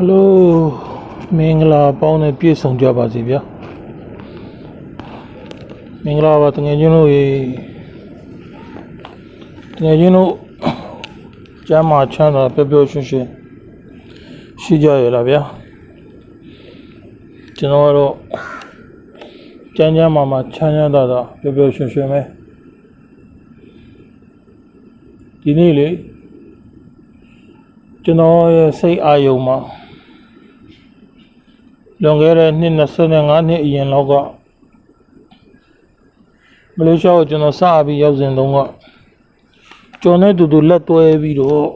ဟယ်လိုမင်္ဂလာပေါင်းနဲ့ပြည့်စုံကြပါစေဗျာမင်္ဂလာပါတငယ်ချင်းတို့ရေတငယ်ချင်းတို့ကျမ်းမာချမ်းသာပျော်ပျော်ရွှင်ရွှင်ရှိကြရလားဗျာကျွန်တော်ကတော့ကျမ်းကျမ်းမာမာချမ်းချမ်းသာသာပျော်ပျော်ရွှင်ရွှင်ပဲဒီနေ့လေကျွန်တော်ရဲ့စိတ်အာယုံမှာ လွန်ခဲ့တဲ့နှစ်25နှစ်အရင်လောက်ကမလေးရှားကိုကျွန်တော်စပြီးရောက်စဉ်တုန်းကကျွန်တော်နဲ့တူတူလက်တွဲပြီးတော့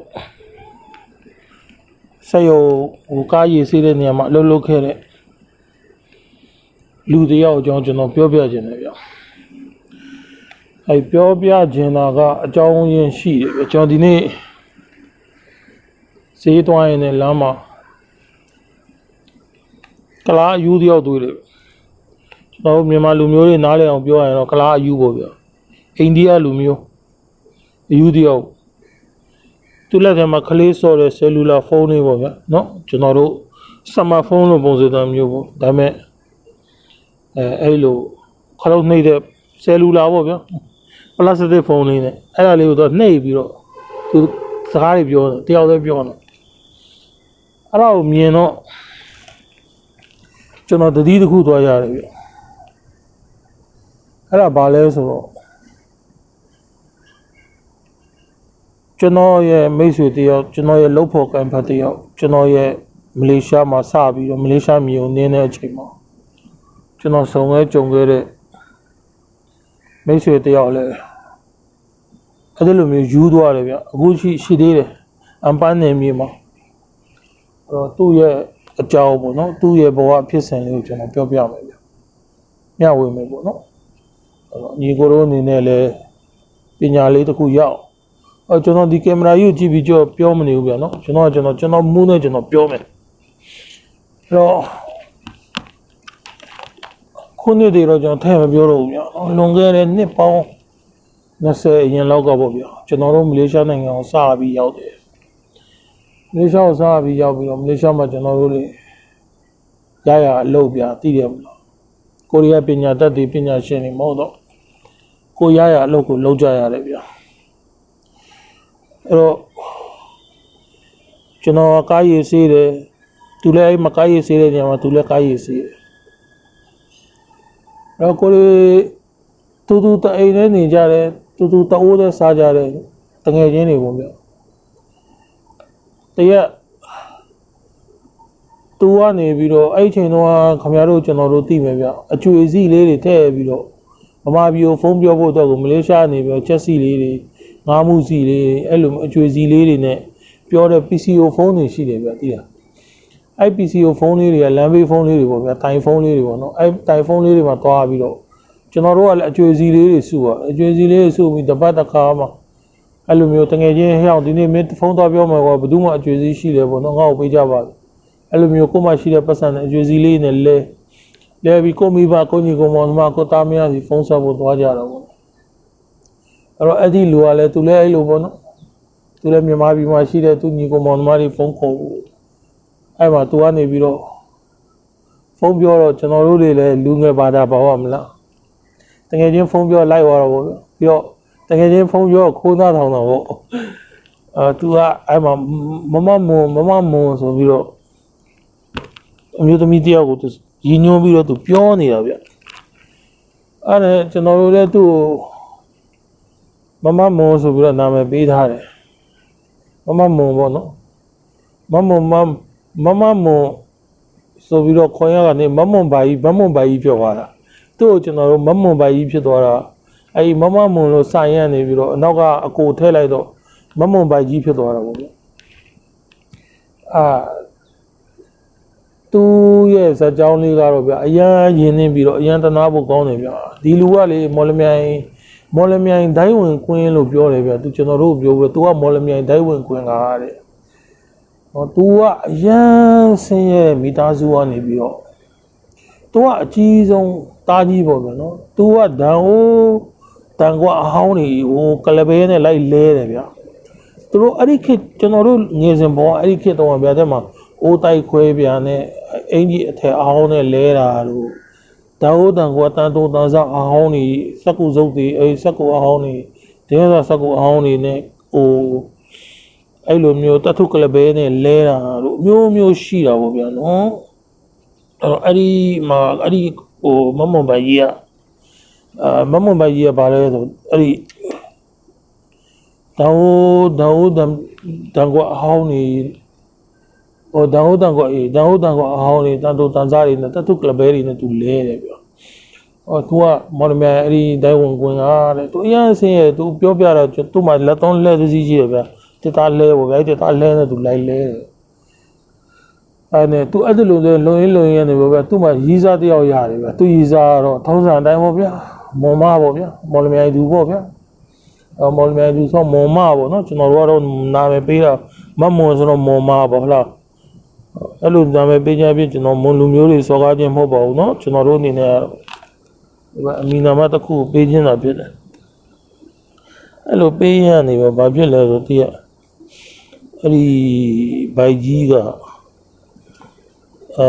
ဆက်ရုံဟိုကားရည်စေးတဲ့နေရာမှာအလုပ်လုပ်ခဲ့တဲ့လူတစ်ယောက်အကြောင်းကျွန်တော်ပြောပြခြင်းတယ်ဗျအဲပြောပြခြင်းတာကအကြောင်းရင်းရှိတယ်ဗျကျွန်တော်ဒီနေ့ဈေးသွားရင်လည်းလမ်းမှာ ကလားအယူတယောက်တွေ့တယ်ကျွန်တော်တို့မြန်မာလူမျိုးတွေနားလည်အောင်ပြောရရင်တော့ကလားအယူပေါ့ဗျာအိန္ဒိယလူမျိုးအယူတယောက်သူလက်ထဲမှာကလေးစော်တဲ့ဆယ်လူလာဖုန်းလေးပေါ့ဗျာเนาะကျွန်တော်တို့စမဖုန်းလိုပုံစံသားမျိုးပေါ့ဒါပေမဲ့အဲအဲ့လိုခလုတ်နှိမ့်တဲ့ဆယ်လူလာပေါ့ဗျာပလတ်စတစ်ဖုန်းလေးနဲ့အဲ့ဒါလေးကိုတော့နှိမ့်ပြီးတော့သူစကားတွေပြောတယ်တယောက်တည်းပြောတယ် အဲ့ဒါကိုမြင်တော့ ကျွန်တော်တတိတစ်ခုသွားရတယ်ဗျအဲ့ဒါဘာလဲဆိုတော့ကျွန်တော်ရဲ့မိတ်ဆွေတယောက်ကျွန်တော်ရဲ့လုပ်ဖို့ကံဖတ်တယောက်ကျွန်တော်ရဲ့မလေးရှားမှာစပြီးတော့မလေးရှားမြေကိုနင်းတဲ့အချိန်မှာကျွန်တော်ဆုံခဲ့ကြုံခဲ့တဲ့မိတ်ဆွေတယောက်လည်းအဲ့ဒီလိုမျိုးယူသွားတယ်ဗျအခုရှိရှိသေးတယ်အမ်ပန်းနေမြေမှာအဲ့တော့သူ့ရဲ့ အကြောင်းပေါ့နော်သူ့ရဲ့ဘဝဖြစ်စဉ်လေးကိုကျွန်တော်ပြောပြမယ်ဗျမျှဝေမယ်ပေါ့နော်အဲ့တော့ညီကိုတို့အနေနဲ့လည်းပညာလေးတစ်ခုရအောင်အဲ့ကျွန်တော်ဒီကင်မရာကြီးကိုကြည့်ပြီးကြောပြောမနေဘူးဗျနော်ကျွန်တော်ကကျွန်တော်ကျွန်တော်မူးနဲ့ကျွန်တော်ပြောမယ်အဲ့တော့ခုနှစ်တည်းတော့ကျွန်တော်ထဲမပြောတော့ဘူးဗျနော်လွန်ခဲ့တဲ့နှစ်ပေါင်း20အရင်လောက်ကပေါ့ဗျကျွန်တော်တို့မလေးရှားနိုင်ငံကိုစပြီးရောက်တယ်မ လေးရှားကိုစားပြီးရောက်ပြီးတော့မလေးရှားမှာကျွန်တော်တို့လေရရအလုပ်ပြတည်တယ်မလားကိုရီးယားပညာတတ်တွေပညာရှင်တွေမဟုတ်တော့ကိုရရအလုပ်ကိုလုပ်ကြရတယ်ဗျအဲ့တော့ကျွန်တော်ကားရည်စေးတယ်သူလည်းအဲ့မကားရည်စေးတဲ့နေရာမှာသူလည်းကားရည်စေးတယ်အဲ့တော့ကိုရီတူတူတအိမ်နဲ့နေကြတယ်တူတူတအိုးနဲ့စားကြတယ်တငယ်ချင်းတွေပေါ့ဗျ တရက်သူကနေပြီးတော့အဲ့ဒီချိန်တော့ခင်ဗျားတို့ကျွန်တော်တို့သိမယ်ဗျအကျွေစီလေးတွေထည့်ပြီးတော့ဗမာပြည်ကိုဖုန်းပြောဖို့အတွက်ကိုမလေးရှားနေပြီးတော့ချက်စီလေးတွေငါးမှုစီလေးတွေအဲ့လိုအကျွေစီလေးတွေနဲ့ပြောတဲ့ PCO ဖုန်းတွေရှိတယ်ဗျသိလားအဲ့ PCO ဖုန်းလေးတွေကလမ်းဘေးဖုန်းလေးတွေပေါ့ဗျတိုင်ဖုန်းလေးတွေပေါ့နော်အဲ့တိုင်ဖုန်းလေးတွေမှာတွားပြီးတော့ကျွန်တော်တို့ကလည်းအကျွေစီလေးတွေစုอ่ะအကျွေစီလေးတွေစုပြီးတပတ်တစ်ခါမှ အဲ့လိုမျိုးတငယ်ချင်းဟဲ့အောင်ဒီနေ့မင်းဖုန်းသွားပြောမှာကွာဘယ်သူမှအကျွေးစည်းရှိတယ်ပေါ့နော်ငါ့ကိုပေးကြပါလို့အဲ့လိုမျိုးကိုမှရှိတဲ့ပတ်စံနဲ့အကျွေးစည်းလေးနဲ့လဲလဲပြီးကိုမိဘကိုညီကိုမောင်နှမကိုသားမယားစီဖုန်းဆက်ဖို့သွားကြတော့ပေါ့အဲ့တော့အဲ့ဒီလူကလည်းသူလည်းအဲ့လိုပေါ့နော်သူလည်းမြန်မာပြည်မှာရှိတဲ့သူညီကိုမောင်နှမတွေဖုန်းခေါ်ဖို့အဲ့မှာသူကနေပြီးတော့ဖုန်းပြောတော့ကျွန်တော်တို့တွေလည်းလူငယ်ဘာသာပါဝမလားတကယ်ချင်းဖုန်းပြောလိုက်သွားတော့ပေါ့ပြီးတော့ တကယ်ချင်းဖုန်းပြောခိုးသားထောင်တာပေါ့အာသူကအဲ့မှာမမမွန်မမမွန်ဆိုပြီးတော့အမျိုးသမီးတယောက်ကိုသူရည်ညွှန်းပြီးတော့သူပြောနေတာဗျအဲ့ဒါကျွန်တော်တို့လည်းသူ့ကိုမမမွန်ဆိုပြီးတော့နာမည်ပေးထားတယ်မမမွန်ပေါ့နော်မမွန်မမမမွန်ဆိုပြီးတော့ခွန်ရကနေမမွန်ဘာကြီးမမွန်ဘာကြီးပြောသွားတာသူ့ကိုကျွန်တော်တို့မမွန်ဘာကြီးဖြစ်သွားတာ အဲ့ဒီမမမွန်လို့ဆိုင်ရနေပြီးတော့အနောက်ကအကိုထည့်လိုက်တော့မမွန်ပိုက်ကြီးဖြစ်သွားတာပေါ့ဗျအာသူရဲ့ဇာကြောင်းလေးကတော့ဗျအရန်ရင်းနှင်းပြီးတော့အရန်တနာဖို့ကောင်းတယ်ဗျဒီလူကလေမော်လမြိုင်မော်လမြိုင်ဒိုင်းဝင်ကွင်းလို့ပြောတယ်ဗျသူကျွန်တော်တို့ပြောပြီးသူကမော်လမြိုင်ဒိုင်းဝင်ကွင်းကတဲ့ဟောသူကအရန်ဆင်းရဲမိသားစုကနေပြီးတော့သူကအကြီးဆုံးတားကြီးပေါ့ဗျနော်သူကဒန်အိုး တန်ကွာအဟောင်းတွေဟိုကလဘဲနဲ့လိုက်လဲတယ်ဗျာသူတို့အဲ့ဒီခေတ်ကျွန်တော်တို့ငယ်စဉ်ပေါ်အဲ့ဒီခေတ်တော့ဗျာတဲ့မှာအိုးတိုက်ခွဲပြန်နဲ့အင်ကြီးအထက်အောင်းနဲ့လဲတာတို့ဒါဟုတ်တန်ကွာတန်တုံတန်ဆောက်အောင်းနေစက်ကူစုပ်တွေအဲစက်ကူအောင်းနေတင်းစားစက်ကူအောင်းနေနဲ့ဟိုအဲ့လိုမျိုးတထုကလဘဲနဲ့လဲတာတို့မျိုးမျိုးရှိတာပေါ့ဗျာနော်အဲ့တော့အဲ့ဒီမှာအဲ့ဒီဟိုမမွန်ပါကြီးက အာမမွန်ပါကြီးကဘာလဲဆိုအဲ့ဒီတောင်းတောင်းတန်တန်ကွာအဟောင်းနေဟိုတောင်းတန်ကွာအေးတောင်းတန်ကွာအဟောင်းနေတန်တူတန်စားတွေနဲ့တထုကလဘဲတွေနဲ့သူလဲတယ်ဗျာဟောသူကမော်လမြိုင်အဲ့ဒီဒိုင်ဝန်ကွင်းကတဲ့သူအရင်ဆင်းရဲသူပြောပြတော့သူ့မှာလက်သွန်းလက်သစည်းကြီးတယ်ဗျာတစ်သားလဲပေါ့ဗျာအဲ့တစ်သားလဲနဲ့သူလိုက်လဲတယ်အဲ့နဲ့သူအဲ့ဒီလိုလဲလုံရင်းလုံရင်းနေပေါ့ဗျာသူ့မှာရီးစားတယောက်ရတယ်ဗျာသူရီးစားကတော့ထုံးစံအတိုင်းပေါ့ဗျာ မွန်မပေါ့ဗျာမော်လမြိုင်သူပေါ့ဗျာအမော်လမြိုင်သူဆိုမွန်မပေါ့နော်ကျွန်တော်တို့ကတော့နာမည်ပေးတာမမွန်ဆိုတော့မွန်မပေါ့ဟုတ်လားအဲ့လိုနာမည်ပေးကြပြီးကျွန်တော်မွန်လူမျိုးတွေစော်ကားခြင်းမဟုတ်ပါဘူးနော်ကျွန်တော်တို့အနေနဲ့ဒီမှာအမီနာမတစ်ခုပေးခြင်းတာဖြစ်တယ်အဲ့လိုပေးရနေပါဘာဖြစ်လဲဆိုတည်းရအဲ့ဒီဘိုက်ကြီးကအာ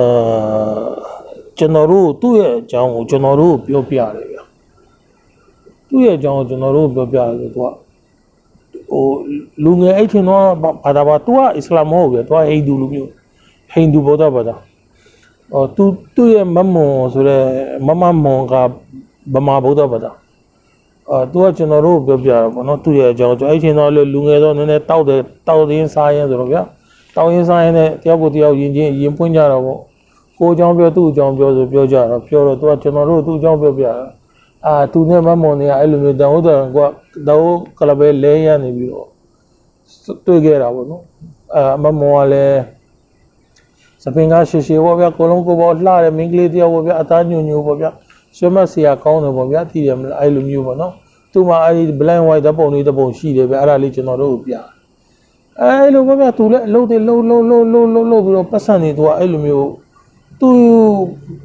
ကျွန်တော်တို့သူ့ရဲ့အကြောင်းကိုကျွန်တော်တို့ပြောပြတယ် သူ့ရဲ့အကြောင်းကိုကျွန်တော်တို့ပြောပြတယ်ဆိုတော့ဟိုလူငယ်အဲ့ထင်တော့ဘာသာပါသူကအစ္စလာမ်မဟုတ်ဘူးသူကဟိန္ဒူလူမျိုးဟိန္ဒူဗုဒ္ဓဘာသာဟောသူသူ့ရဲ့မမွန်ဆိုတဲ့မမမွန်ကဗမာဗုဒ္ဓဘာသာအာသူကကျွန်တော်တို့ပြောပြတာပေါ့နော်သူ့ရဲ့အကြောင်းကျွန်တော်အဲ့ထင်တော့လေလူငယ်တော့နည်းနည်းတောက်တယ်တောက်ရင်းစားရင်းဆိုတော့ဗျာတောက်ရင်းစားရင်းနဲ့တယောက်ကိုတယောက်ယဉ်ချင်းယဉ်ပွင့်ကြတော့ပေါ့ကိုအကြောင်းပြောသူ့အကြောင်းပြောဆိုပြောကြတော့ပြောတော့သူကကျွန်တော်တို့သူ့အကြောင်းပြောပြတာ အာသူနဲ့မမွန်နေကအဲ့လိုမျိုးတောင်ဟုတ်တယ်ကွာတောင်ကလပဲလဲရနေပြီးတော့တွေ့ခဲ့တာပေါ့နော်အာမမွန်ကလည်းစပင်ကရှေရှေပေါ့ဗျာကိုလုံးကိုပေါ့လှတယ်မင်းကလေးတယောက်ပေါ့ဗျာအသားညွညွပေါ့ဗျာဆွမဆရာကောင်းတယ်ပေါ့ဗျာသိတယ်မလားအဲ့လိုမျိုးပေါ့နော်သူ့မှာအဲ့ဒီ black white ဓာတ်ပုံလေးဓာတ်ပုံရှိတယ်ဗျအဲ့ဒါလေးကျွန်တော်တို့ပြအဲ့လိုပေါ့ဗျာသူလည်းအလုပ်တွေလုံးလုံးလုံးလုံးလုံးလုံးပြီးတော့ပတ်စံနေသူကအဲ့လိုမျိုး သူ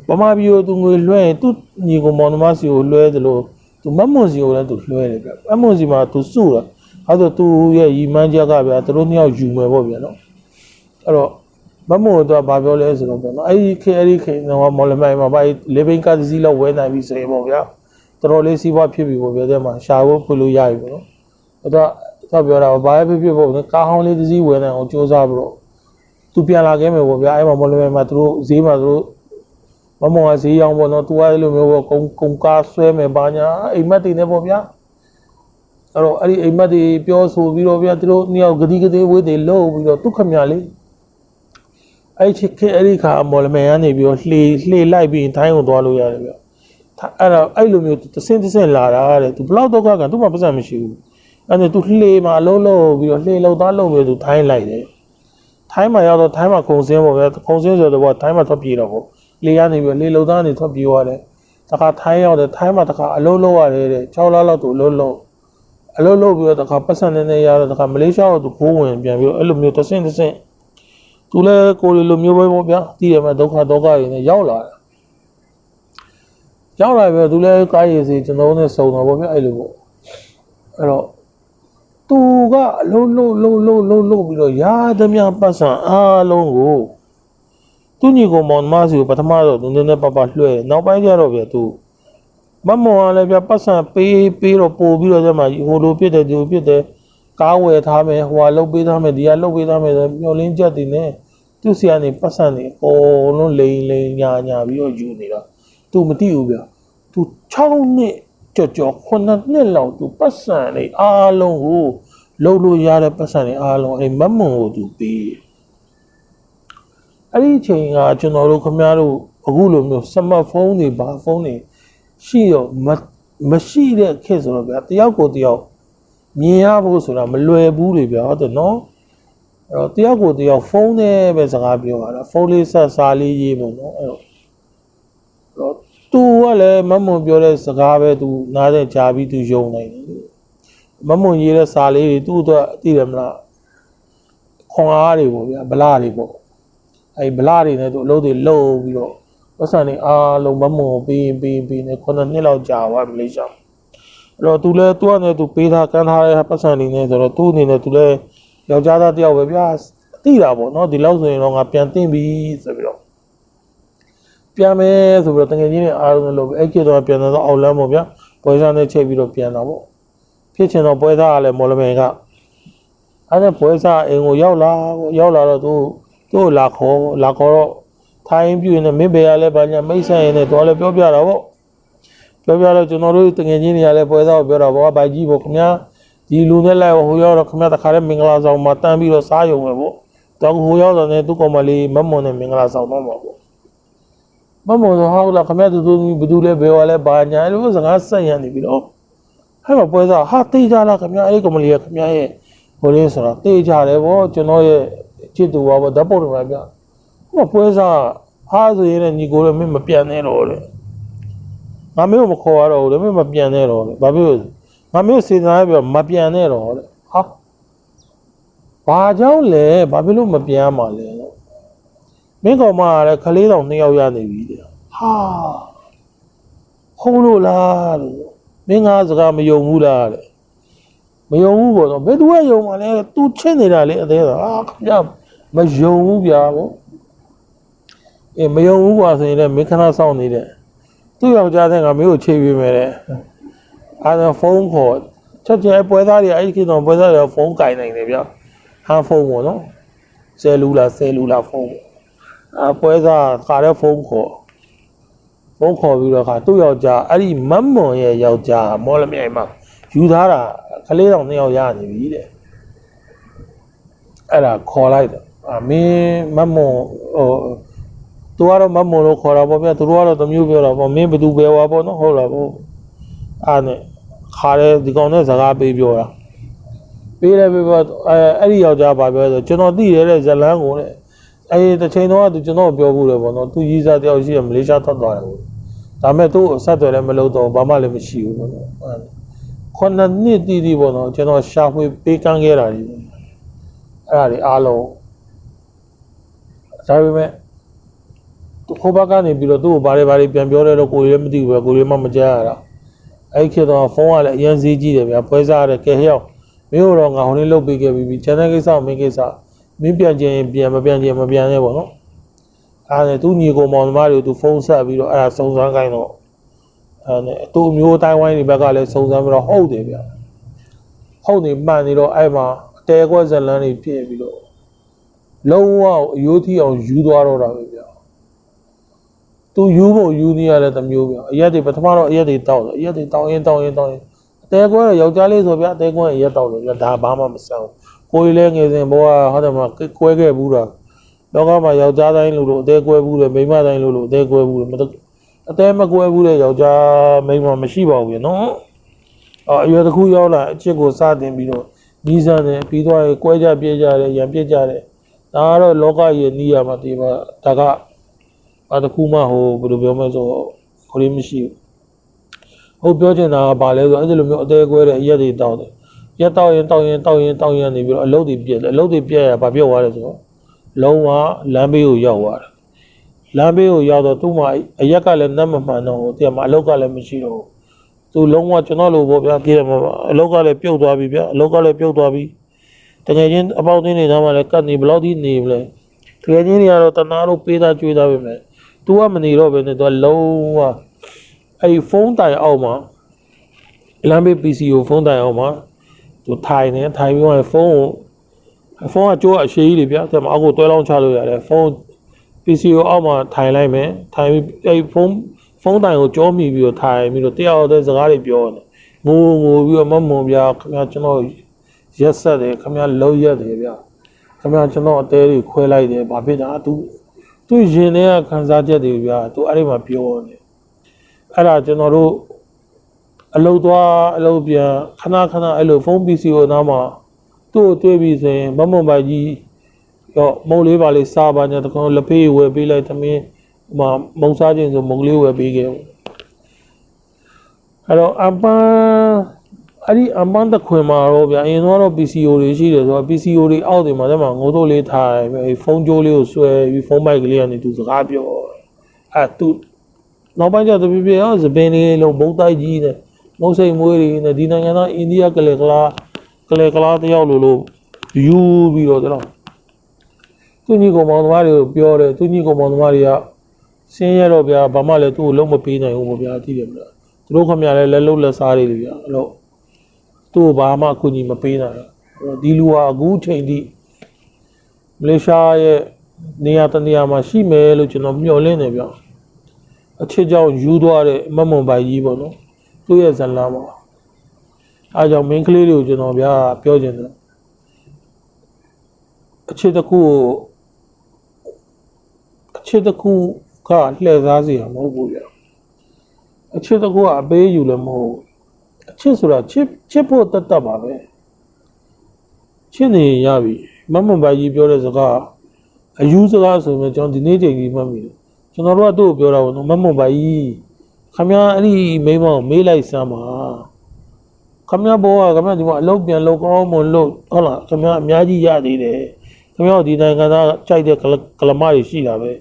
ဗမာပြည်ကိုသူငွေလွှဲရင်သူညီကောင်မောင်နှမစီကိုလွှဲတယ်လို့သူမမွန်စီကိုလည်းသူလွှဲတယ်ဗျမမွန်စီမှာသူစုတာအဲ့တော့သူရဲ့ရီမန်းချက်ကဗျာသူတို့နှစ်ယောက်ယူမယ်ပေါ့ဗျာနော်အဲ့တော့မမွန်တော့ဘာပြောလဲဆိုတော့ဗျာနော်အဲ့ဒီခေအဲ့ဒီခေတော့မော်လမိုင်မှာဘာလေဘင်းကတစည်းလောက်ဝဲနိုင်ပြီဆိုရင်ပေါ့ဗျာတော်တော်လေးစီးပွားဖြစ်ပြီပေါ့ဗျာတဲ့မှာရှာဖို့ဖွလို့ရပြီပေါ့နော်အဲ့တော့တော့ပြောတာဘာပဲဖြစ်ဖြစ်ပေါ့ကားဟောင်းလေးတစည်းဝဲနိုင်အောင်စူးစမ်းပြီးတော့ သူပြန်လာခဲ့မယ်ပေါ့ဗျာအဲ့မှာမော်လမိုင်မှာသူတို့ဈေးမှာသူတို့မမောင်ကဈေးရောင်းပေါ့နော်သူကအဲ့လိုမျိုးပေါ့ကုံကုံကားဆွဲမယ်ဘာညာအိမ်မက်တွေနဲ့ပေါ့ဗျာအဲ့တော့အဲ့ဒီအိမ်မက်တွေပြောဆိုပြီးတော့ဗျာသူတို့နှစ်ယောက်ဂတိဂတိဝေးတွေလှုပ်ပြီးတော့သူခမရလေးအဲ့ချစ်ခဲအဲ့ဒီခါမော်လမိုင်ကနေပြီးတော့လှေလှေလိုက်ပြီးတိုင်းကိုသွားလို့ရတယ်ဗျာအဲ့တော့အဲ့လိုမျိုးတဆင်းတဆင်းလာတာတဲ့သူဘလောက်တော့ကကသူ့မှာပတ်စံမရှိဘူးအဲ့ဒါသူလှေမှာအလုံးလုံးပြီးတော့လှေလောက်သားလုံးပြီးသူထိုင်းလိုက်တယ် ထိုင်းမှာရောက်တော့ထိုင်းမှာခုံစင်းပေါ့ဗျာခုံစင်းဆိုတော့ထိုင်းမှာထွက်ပြေးတော့ပေါ့လေရနေပြီးလေလုံသားနေထွက်ပြေးသွားတယ်တခါထိုင်းရောက်တယ်ထိုင်းမှာတခါအလုံးလုံးရတယ်တဲ့6လလောက်သူအလုံးလုံးအလုံးလုံးပြီးတော့တခါပတ်စံနေနေရတော့တခါမလေးရှားကိုသူခိုးဝင်ပြန်ပြီးတော့အဲ့လိုမျိုးတဆင့်တဆင့်သူလည်းကိုယ်လိုမျိုးပဲပေါ့ဗျာတည်ရမယ်ဒုက္ခဒုက္ခတွေနဲ့ရောက်လာတယ်ရောက်လာပြီသူလည်းကားရည်စီကျွန်တော်နဲ့စုံတော့ပေါ့ဗျာအဲ့လိုပေါ့အဲ့တော့ သူကအလုံးလုံးလုံးလုံးလုံးလုံးပြီးတော့ရာသမျှပတ်စံအားလုံးကိုသူညီကောင်မောင်မစီကိုပထမတော့နည်းနည်းပါးပါးလွှဲနောက်ပိုင်းကျတော့ဗျာသူမမောင်ကလည်းဗျာပတ်စံပေးပေးတော့ပို့ပြီးတော့ကျမှဟိုလိုဖြစ်တယ်ဒီလိုဖြစ်တယ်ကားဝယ်ထားမယ်ဟိုဟာလုတ်ပေးထားမယ်ဒီဟာလုတ်ပေးထားမယ်ဆိုမျောလင်းချက်တွေနဲ့သူ့စီကနေပတ်စံနေအကုန်လုံးလိန်လိန်ညာညာပြီးတော့ယူနေတာသူမသိဘူးဗျာသူ6နှစ် ကြော်ကြော်9နှစ်လောက်သူပတ်စံနေအားလုံးကိုလုံလို့ရတဲ့ပတ်စံနေအားလုံးအဲ့မမွန်ကိုသူပေးအဲ့ဒီအချိန်ကကျွန်တော်တို့ခင်ဗျားတို့အခုလိုမျိုးစမတ်ဖုန်းတွေဘာဖုန်းတွေရှိတော့မရှိတဲ့ခေတ်ဆိုတော့ဗျာတယောက်ကိုတယောက်မြင်ရဖို့ဆိုတာမလွယ်ဘူးလေဗျာဟုတ်တယ်နော်အဲ့တော့တယောက်ကိုတယောက်ဖုန်းနဲ့ပဲစကားပြောရတာဖုန်းလေးဆက်စားလေးရေးပေါ့နော်အဲ့တော့တော့ သူကလည်းမမွန်ပြောတဲ့စကားပဲသူနားတဲ့ကြားပြီးသူယုံနိုင်တယ်မမွန်ရေးတဲ့စာလေးတွေသူ့အတွက်သိတယ်မလားခွန်အားတွေပေါ့ဗျာဗလာတွေပေါ့အဲ့ဗလာတွေနဲ့သူအလုပ်တွေလုပ်ပြီးတော့ပတ်စံနေအားလုံးမမွန်ပြီးပြီးပြီးနေခုနှစ်နှစ်လောက်ကြာသွားမလေးရှားအဲ့တော့သူလည်းသူကလည်းသူပေးထားကမ်းထားတဲ့ပတ်စံနေနေဆိုတော့သူ့အနေနဲ့သူလည်းယောက်ျားသားတယောက်ပဲဗျာတိတာပေါ့နော်ဒီလောက်ဆိုရင်တော့ငါပြန်တင်ပြီဆိုပြီးတော့ ပြန်မယ်ဆိုပြီးတော့တကယ်ချင်းနဲ့အားလုံးလို့အဲ့ကိတော့ပြန်တော့အောက်လမ်းပေါ့ဗျာပွဲစားနဲ့ချိန်ပြီးတော့ပြန်တာပေါ့ဖြစ်ချင်တော့ပွဲစားကလည်းမော်လမြိုင်ကအဲ့ဒါပွဲစားအိမ်ကိုရောက်လာရောက်လာတော့သူသူ့ကိုလာခေါ်လာခေါ်တော့ထိုင်းပြူနေမင်းဘယ်ရလဲဘာညာမိတ်ဆက်ရင်လည်းတော့လည်းပြောပြတာပေါ့ပြောပြတော့ကျွန်တော်တို့တကယ်ချင်းတွေကလည်းပွဲစားကိုပြောတာပေါ့ဗိုက်ကြီးပေါ့ခင်ဗျာဒီလူနဲ့လိုက်ဟိုရောက်တော့ခင်ဗျာတခါတည်းမင်္ဂလာဆောင်မှာတန်းပြီးတော့စားရုံပဲပေါ့တော့ဟိုရောက်တော့လည်းသူ့ကောင်မလေးမမွန်နဲ့မင်္ဂလာဆောင်တော့မှာပေါ့ မမွန်ဆိုဟာလာခင်ဗျာသူသူဘယ်သူလဲဘယ်ဝါလဲဘာညာလို့စကားဆက်ရနေပြီးတော့ဟဲ့မပွဲစားဟာတေးကြလားခင်ဗျာအဲ့ဒီကောင်မလေးကခင်ဗျာရဲ့ဟိုလေးဆိုတော့တေးကြတယ်ပေါ့ကျွန်တော်ရဲ့ချစ်သူပါပေါ့ဓာတ်ပုံတွေပါဗျဟိုပွဲစားဟာဆိုရင်လည်းညီကိုလည်းမင်းမပြန်နဲ့တော့လေငါမျိုးမခေါ်ရတော့ဘူးလေမင်းမပြန်နဲ့တော့လေဘာဖြစ်လို့ငါမျိုးစေတနာပြီးမပြန်နဲ့တော့လေဟာဘာကြောင့်လဲဘာဖြစ်လို့မပြန်မှာလဲလို့ မင်းကောင်မကလည်းခလေးတော်နှစ်ယောက်ရနေပြီတဲ့ဟာဟုတ်လို့လားလို့မင်းငါစကားမယုံဘူးလားတဲ့မယုံဘူးပေါ့နော်ဘယ်သူကယုံမှာလဲ तू ချင်းနေတာလေအသေးတော့အာခင်ဗျမယုံဘူးဗျာပေါ့အေးမယုံဘူးကွာဆိုရင်လည်းမင်းခဏစောင့်နေတဲ့သူ့ယောက်ျားတဲ့ကမင်းကိုချိန်ပေးမယ်တဲ့အဲဒါဖုန်းခေါ်ချက်ချင်းပွဲသားတွေအဲ့ဒီခေတ်တော့ပွဲသားတွေဖုန်းကင်နိုင်တယ်ဗျာဟန်ဖုန်းပေါ့နော်ဆယ်လူလာဆယ်လူလာဖုန်းပေါ့ အပွဲသားခါတဲ့ဖုန်းခေါ်ဖုန်းခေါ်ပြီးတော့ခါသူ့ယောက်ျားအဲ့ဒီမတ်မွန်ရဲ့ယောက်ျားမော်လမြိုင်မှာယူထားတာကလေးတော်နှစ်ယောက်ရနေပြီတဲ့အဲ့ဒါခေါ်လိုက်တယ်အမင်းမတ်မွန်ဟိုသူကတော့မတ်မွန်လို့ခေါ်တာပေါ့ဗျာသူတို့ကတော့တမျိုးပြောတာပေါ့မင်းဘယ်သူပဲဝါပေါ့နော်ဟုတ်လားပေါ့အဲ့နဲ့ခါတဲ့ဒီကောင်နဲ့စကားပေးပြောတာပေးတယ်ပေးပေါ့အဲအဲ့ဒီယောက်ျားပါပြောဆိုကျွန်တော်သိရတဲ့ဇလန်းကိုတဲ့ အဲ့ဒီတစ်ချိန်တော့သူကျွန်တော်ပြောဘူးလေပေါ့နော်သူကြီးစားတယောက်ရှိရမလေးရှားထွက်သွားတယ်ပေါ့ဒါမဲ့သူ့အဆက်အသွယ်လည်းမလုပ်တော့ဘာမှလည်းမရှိဘူးပေါ့နော်အဲ့ခုနှစ်နှစ်တည်တည်ပေါ့နော်ကျွန်တော်ရှာဖွေပေးကမ်းခဲ့တာဒီအဲ့ဒါတွေအားလုံးဒါပေမဲ့သူခိုးဘက်ကနေပြီးတော့သူ့ကိုဘာတွေဘာတွေပြန်ပြောတယ်တော့ကိုယ်လည်းမသိဘူးပဲကိုယ်လည်းမမကြားရတာအဲ့ခေတ်တော့ဖုန်းကလည်းအရင်စည်းကြည့်တယ်ဗျာဖွဲစားရတယ်ကဲဟျောက်မင်းတို့တော့ငါဟိုနေ့လုတ်ပေးခဲ့ပြီးပြီကျန်တဲ့ကိစ္စကိုမင်းကိစ္စ မင်းပြန်ခြင်းပြန်မပြန်ခြင်းမပြန်နဲ့ပေါ့နော်အဲ့ဒါသူညီကိုမောင်သမားတွေကိုသူဖုန်းဆက်ပြီးတော့အဲ့ဒါစုံစမ်းခိုင်းတော့အဲ့နဲ့သူ့မျိုးတိုင်းဝိုင်းတွေဘက်ကလည်းစုံစမ်းပြီးတော့ဟုတ်တယ်ဗျာဟုတ်နေမှန်နေတော့အဲ့မှာအတဲကွက်ဇလန်းတွေပြည့်ပြီးတော့လုံးဝအယိုးထီအောင်ယူသွားတော့တာပဲဗျာသူယူဖို့ယူနေရတဲ့တစ်မျိုးဗျာအရက်တွေပထမတော့အရက်တွေတောက်တယ်အရက်တွေတောက်ရင်တောက်ရင်တောက်ရင်အတဲကွက်ယောက်ျားလေးဆိုဗျာအတဲကွက်အရက်တောက်တယ်ဗျာဒါဘာမှမဆန်းဘူး ကိုယ်လည်းငယ်စဉ်ဘဝဟုတ်တယ်မလားကွဲခဲ့ဘူးတာလောကမှာယောက်ျားတိုင်းလို့လို့အသေးကွဲဘူးတယ်မိန်းမတိုင်းလို့လို့အသေးကွဲဘူးတယ်မတအသေးမကွဲဘူးတဲ့ယောက်ျားမိန်းမမရှိပါဘူးနော်အော်အရွယ်တစ်ခုရောက်လာအချစ်ကိုစတင်ပြီးတော့နီးစပ်တယ်ပြီးသွားရင်ကွဲကြပြဲကြတယ်ရံပြစ်ကြတယ်ဒါကတော့လောကရဲ့နီးရမှာဒီမှာဒါကဘာတစ်ခုမှဟိုဘယ်လိုပြောမလဲဆိုခရီးမရှိဘူးဟုတ်ပြောချင်တာကဘာလဲဆိုအဲ့ဒီလိုမျိုးအသေးကွဲတဲ့အရက်တွေတောက်တယ် ရက်တောက်ရင်တောက်ရင်တောက်ရင်တောက်ရင်နေပြီးတော့အလုတ်တွေပြက်တယ်အလုတ်တွေပြက်ရဘာပြောသွားလဲဆိုတော့လုံးဝလမ်းဘေးကိုရောက်သွားတယ်လမ်းဘေးကိုရောက်တော့သူ့မှာအရက်ကလည်းနှက်မမှန်တော့ဘူးတရားမှာအလုတ်ကလည်းမရှိတော့ဘူးသူလုံးဝကျွန်တော်လိုပေါ့ဗျာပြည်တယ်မှာအလုတ်ကလည်းပြုတ်သွားပြီဗျာအလုတ်ကလည်းပြုတ်သွားပြီတကယ်ချင်းအပေါင်းအသင်းတွေသားမှလည်းကတ်နေဘယ်လောက်ထိနေမလဲတကယ်ချင်းတွေကတော့တနာလို့ပေးသားကြွေးသားပဲမယ်သူကမနေတော့ဘဲနဲ့သူကလုံးဝအဲ့ဖုန်းတိုင်အောက်မှာလမ်းဘေး PC ကိုဖုန်းတိုင်အောက်မှာ သူထိုင်နေထိုင်ပြီးတော့ဖုန်းကိုဖုန်းကကြိုးအရှိကြီးတွေဗျာတဲ့မှာအောက်ကိုတွဲလောင်းချလို့ရတယ်ဖုန်း PC ကိုအောက်မှာထိုင်လိုက်မယ်ထိုင်ပြီးအဲ့ဖုန်းဖုန်းတိုင်ကိုကြောမိပြီးတော့ထိုင်ပြီးတော့တရားတော်တဲ့စကားတွေပြောနေငိုငိုပြီးတော့မမွန်ဗျာခင်ဗျာကျွန်တော်ရက်ဆက်တယ်ခင်ဗျာလုံးရက်တယ်ဗျာခင်ဗျာကျွန်တော်အသေးတွေခွဲလိုက်တယ်ဘာဖြစ်တာသူသူရင်ထဲကခံစားချက်တွေဗျာသူအဲ့ဒီမှာပြောနေအဲ့ဒါကျွန်တော်တို့ အလုတ်သွားအလုတ်ပြန်ခဏခဏအဲ့လိုဖုန်း PC ကိုနားမှာသူ့ကိုတွေးပြီးဆိုရင်မမွန်ပိုင်ကြီးရောမုံလေးပါလေးစားပါညာတကောင်လက်ဖေးဝယ်ပေးလိုက်သမင်းဟိုမှာမုံစားခြင်းဆိုမုံလေးဝယ်ပေးခဲ့ဘူးအဲ့တော့အပန်းအဲ့ဒီအပန်းတစ်ခွင်မှာတော့ဗျာအရင်တော့ PCO တွေရှိတယ်ဆိုတော့ PCO တွေအောက်တွေမှာတည်းမှာငိုးတို့လေးထားတယ်ဖုန်းကြိုးလေးကိုဆွဲပြီးဖုန်းမိုက်ကလေးကနေသူစကားပြောအဲ့သူနောက်ပိုင်းကျတော့ပြပြရောစပင်းလေးလုံးဘုံတိုက်ကြီးနဲ့ မုံစိတ်မွေးတွေနဲ့ဒီနိုင်ငံသားအိန္ဒိယကလေးကလာကလေးကလာတယောက်လိုလိုယူပြီးတော့တော့သူညီကောင်မောင်သမားတွေကိုပြောတယ်သူညီကောင်မောင်သမားတွေကဆင်းရဲတော့ဗျာဘာမှလည်းသူ့ကိုလုံးမပေးနိုင်ဘူးပေါ့ဗျာသိတယ်မလားသူတို့ခမရလည်းလက်လုံးလက်စားတွေလေဗျာအဲ့တော့သူ့ကိုဘာမှအကူအညီမပေးနိုင်ဘူးအဲ့တော့ဒီလူဟာအခုချိန်ထိမလေးရှားရဲ့နေရာတစ်နေရာမှာရှိမယ်လို့ကျွန်တော်မျှော်လင့်နေဗျာအချစ်ကြောင့်ယူသွားတဲ့အမတ်မွန်ပိုင်ကြီးပေါ့နော် သူ့ရဲ့ဇလန်းမှာအားကြောင့်မင်းကလေးတွေကိုကျွန်တော်ဗျာပြောချင်တယ်အချစ်တစ်ခုကိုအချစ်တစ်ခုကလှည့်စားစီရမဟုတ်ဘူးဗျာအချစ်တစ်ခုကအပေးယူလည်းမဟုတ်ဘူးအချစ်ဆိုတာချစ်ချစ်ဖို့တတ်တတ်ပါပဲချစ်နေရင်ရပြီမတ်မွန်ပိုင်ကြီးပြောတဲ့စကားအယူစကားဆိုရင်ကျွန်တော်ဒီနေ့ချိန်ကြီးမှတ်မိတယ်ကျွန်တော်တို့ကသူ့ကိုပြောတာပေါ့နော်မတ်မွန်ပိုင်ကြီး ခမရအဲ့ဒီမိန်းမကိုမေးလိုက်စမ်းပါခမရဘောကခမရဒီမှာအလုပ်ပြန်လုပ်ကောင်းမလို့ဟုတ်လားခမရအများကြီးရသေးတယ်ခမရဒီနိုင်ငံသားကြိုက်တဲ့ကလကလမတွေရှိတာပဲ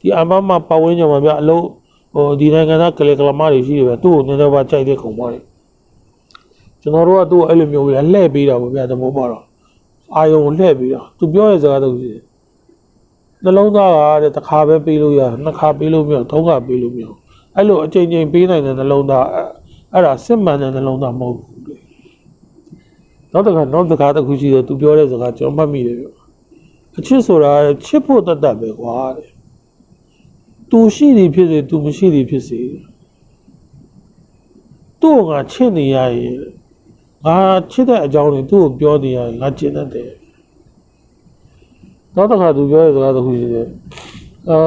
ဒီအမမပတ်ဝန်းကျင်မှာဗျအလုပ်ဟိုဒီနိုင်ငံသားကလကလမတွေရှိတယ်ပဲသူ့ကိုနည်းနည်းပါကြိုက်တဲ့ခုံပါလေကျွန်တော်တို့ကသူ့ကိုအဲ့လိုမျိုးပဲလှည့်ပေးတာပေါ့ဗျာတဘောပါတော့အာယုံကိုလှည့်ပေးတာသူပြောတဲ့စကားတော့ရှိတယ်နှလုံးသားကတဲ့တစ်ခါပဲပေးလို့ရနှစ်ခါပေးလို့မရသုံးခါပေးလို့မရ အဲ့လိုအချိန်ချင်းပေးနိုင်တဲ့နှလုံးသားအဲ့အဲ့ဒါစစ်မှန်တဲ့နှလုံးသားမဟုတ်ဘူးလေနောက်တစ်ခါနောက်တစ်ခါတစ်ခုရှိတယ်သူပြောတဲ့စကားကျွန်တော်မှတ်မိတယ်ပြောအချစ်ဆိုတာချစ်ဖို့တတ်တတ်ပဲကွာတဲ့သူရှိသည်ဖြစ်စေသူမရှိသည်ဖြစ်စေသူ့ကိုငါချစ်နေရရင်ငါချစ်တဲ့အကြောင်းတွေသူ့ကိုပြောနေရရင်ငါကျင့်တတ်တယ်နောက်တစ်ခါသူပြောတဲ့စကားတစ်ခုရှိတယ်အာ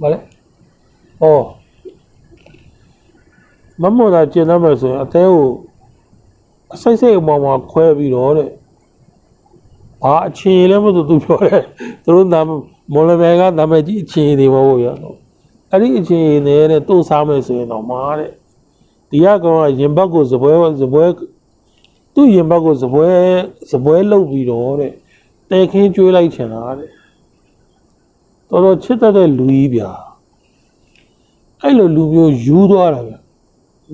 ဗါလဲဩမမော်တာကျင်တတ်မယ်ဆိုရင်အသေးကိုအစိတ်စိတ်အမောင်မှာခွဲပြီးတော့တဲ့ဘာအချင်းလည်းမသိသူပြောတယ်သူတို့နာမမော်လဘဲကနာမည်ကြီးအချင်းတွေမဟုတ်ရတော့အဲ့ဒီအချင်းတွေနဲ့တို့စားမယ်ဆိုရင်တော့မာတဲ့ဒီကကောင်ကရင်ဘတ်ကိုစပွဲစပွဲသူ့ရင်ဘတ်ကိုစပွဲစပွဲလုတ်ပြီးတော့တဲ့တဲခင်းကျွေးလိုက်ချင်တာတဲ့ တော်တော်ချစ်တတ်တဲ့လူကြီးဗျာအဲ့လိုလူမျိုးယူသွားတာဗျာ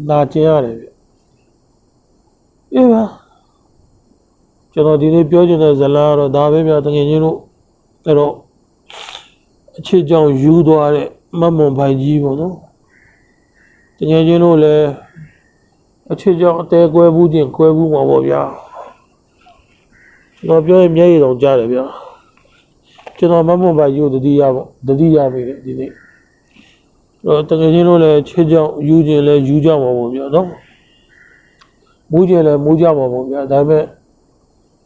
နာကျင်ရတယ်ဗျအေးပါကျွန်တော်ဒီနေ့ပြောချင်တဲ့ဇလန်ကတော့ဒါပဲဗျတကယ်ချင်းတို့အဲ့တော့အချစ်ကြောင့်ယူသွားတဲ့မတ်မွန်ဖိုင်ကြီးပေါ့နော်တကယ်ချင်းတို့လည်းအချစ်ကြောင့်အသေးကွဲဘူးချင်းကွဲဘူးမှာပေါ့ဗျာကျွန်တော်ပြောရင်မျက်ရည်တော့ကြားတယ်ဗျာ ကျွန်တော်မတ်မွန်ဖိုင်ကြီးကိုတတိယပေါ့တတိယပဲဒီနေ့တော့တကယ်ချင်းတို့လည်းချစ်ကြောင်ယူခြင်းလည်းယူကြမှာပေါ့ဗျာနော်မူးခြင်းလည်းမူးကြမှာပေါ့ဗျာဒါပေ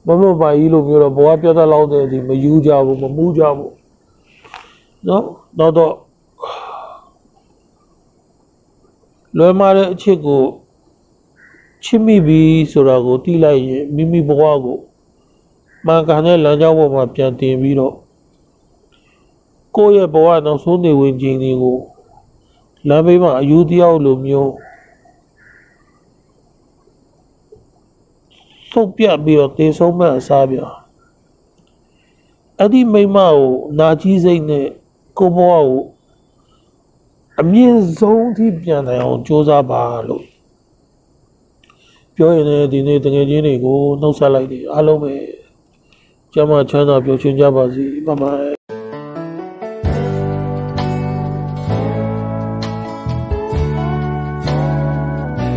မဲ့မမပါကြီးလို့မျိုးတော့ဘဝပြတ်သက်လောက်တဲ့ဒီမယူကြဘူးမမူးကြဘူးနော်တော့တော့လွယ်မာတဲ့အချစ်ကိုချစ်မိပြီဆိုတာကိုသိလိုက်ရင်မိမိဘဝကိုမှန်ကန်တဲ့လမ်းကြောင်းပေါ်မှာပြန်တင်ပြီးတော့ ကိုယ့်ရဲ့ဘဝနောက်ဆုံးနေဝင်ခြင်းတွေကိုလမ်းဘေးမှာအယူတယောက်လိုမျိုးသုတ်ပြတ်ပြီးတော့တေဆုံးမဲ့အစားပြအဲ့ဒီမိမကိုနာကြီးစိတ်နဲ့ကိုဘွားကိုအမြင့်ဆုံးထိပြန်နိုင်အောင်ကြိုးစားပါလို့ပြောရင်လည်းဒီနေ့တကယ်ချင်းတွေကိုနှုတ်ဆက်လိုက်တယ်အားလုံးပဲကျမ်းမချမ်းသာပျော်ရွှင်ကြပါစေဘိုင်ဘိုင်